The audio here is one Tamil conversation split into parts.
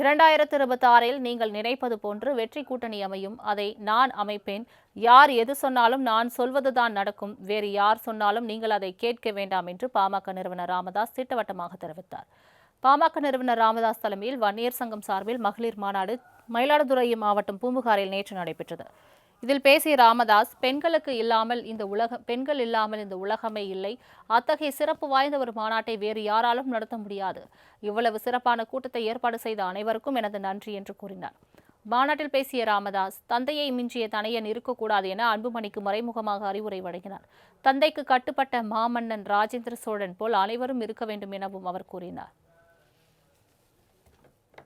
இரண்டாயிரத்து இருபத்தாறில் நீங்கள் நினைப்பது போன்று வெற்றி கூட்டணி அமையும். அதை நான் அமைப்பேன். யார் எது சொன்னாலும் நான் சொல்வதுதான் நடக்கும். வேறு யார் சொன்னாலும் நீங்கள் அதை கேட்க வேண்டாம் என்று பாமக நிறுவனர் ராமதாஸ் திட்டவட்டமாக தெரிவித்தார். பாமக நிறுவனர் ராமதாஸ் தலைமையில் வன்னியர் சங்கம் சார்பில் மகளிர் மாநாடு மயிலாடுதுறை மாவட்டம் பூம்புகாரில் நேற்று நடைபெற்றது. இதில் பேசிய ராமதாஸ் பெண்களுக்கு இல்லாமல் இந்த உலக பெண்கள் இல்லாமல் இந்த உலகமே இல்லை. அத்தகைய சிறப்பு வாய்ந்த ஒரு மாநாட்டை வேறு யாராலும் நடத்த முடியாது. இவ்வளவு சிறப்பான கூட்டத்தை ஏற்பாடு செய்த அனைவருக்கும் எனது நன்றி என்று கூறினார். மாநாட்டில் பேசிய ராமதாஸ் தந்தையை மிஞ்சிய தனையன் இருக்கக்கூடாது என அன்புமணிக்கு மறைமுகமாக அறிவுரை வழங்கினார். தந்தைக்கு கட்டுப்பட்ட மாமன்னன் ராஜேந்திர சோழன் போல் அனைவரும் இருக்க வேண்டும் எனவும் அவர் கூறினார்.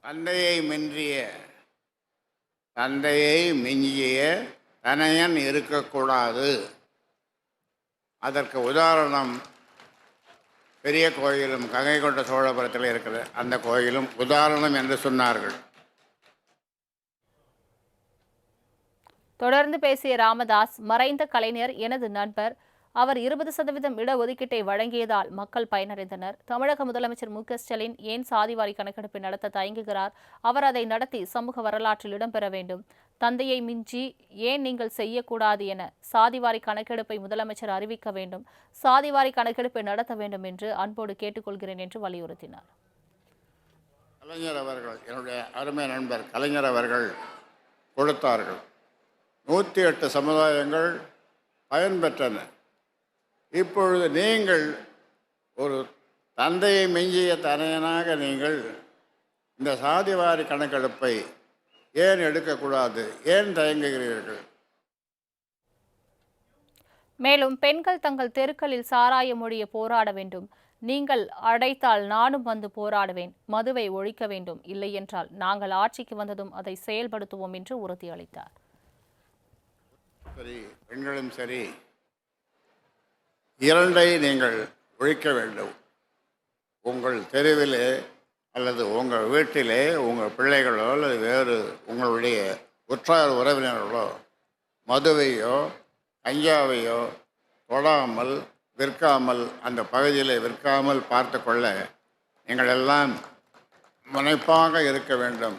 தந்தையை மிஞ்சிய தந்தையை மிஞ்சிய தனையன் இருக்கக்கூடாது. அதற்கு உதாரணம் பெரிய கோயிலும் கங்கை கொண்ட சோழபுரத்தில் இருக்கிற அந்த கோயிலும் உதாரணம் என்று சொன்னார்கள். தொடர்ந்து பேசிய ராமதாஸ் மறைந்த கலைஞர் எனது நண்பர். அவர் இருபது சதவீதம் இடஒதுக்கீட்டை வழங்கியதால் மக்கள் பயனடைந்தனர். தமிழக முதலமைச்சர் மு. க. ஸ்டாலின் ஏன் சாதிவாரி கணக்கெடுப்பை நடத்த தயங்குகிறார்? அவர் அதை நடத்தி சமூக வரலாற்றில் இடம்பெற வேண்டும். தந்தையை மிஞ்சி ஏன் நீங்கள் செய்யக்கூடாது என சாதிவாரி கணக்கெடுப்பை முதலமைச்சர் அறிவிக்க வேண்டும். சாதிவாரி கணக்கெடுப்பை நடத்த வேண்டும் என்று அன்போடு கேட்டுக்கொள்கிறேன் என்று வலியுறுத்தினார். கலைஞர் அவர்கள் என்னுடைய அருமை நண்பர் கலைஞர் அவர்கள் கொடுத்தார்கள். நூற்றி எட்டு சமுதாயங்கள் பயன்பெற்றன. இப்பொழுது நீங்கள் ஒரு தந்தையை மிஞ்சிய தனையனாக நீங்கள் இந்த சாதிவாரி கணக்கெடுப்பை ஏன் எடுக்கக்கூடாது? ஏன் தயங்குகிறீர்கள்? மேலும் பெண்கள் தங்கள் தெருக்களில் சாராய மொழிய போராட வேண்டும். நீங்கள் அடைத்தால் நானும் வந்து போராடுவேன். மதுவை ஒழிக்க வேண்டும். இல்லை என்றால் நாங்கள் ஆட்சிக்கு வந்ததும் அதை செயல்படுத்துவோம் என்று உறுதியளித்தார் சரி பெண்களும் சரி. இரண்டை நீங்கள் ஒழிக்க வேண்டும். உங்கள் தெருவிலே அல்லது உங்கள் வீட்டிலே உங்கள் பிள்ளைகளோ அல்லது வேறு உங்களுடைய உற்றார் உறவினர்களோ மதுவையோ கஞ்சாவையோ தொடாமல் விற்காமல் அந்த பகுதியில் விற்காமல் பார்த்து கொள்ள நீங்கள் எல்லாம் முனைப்பாக இருக்க வேண்டும்.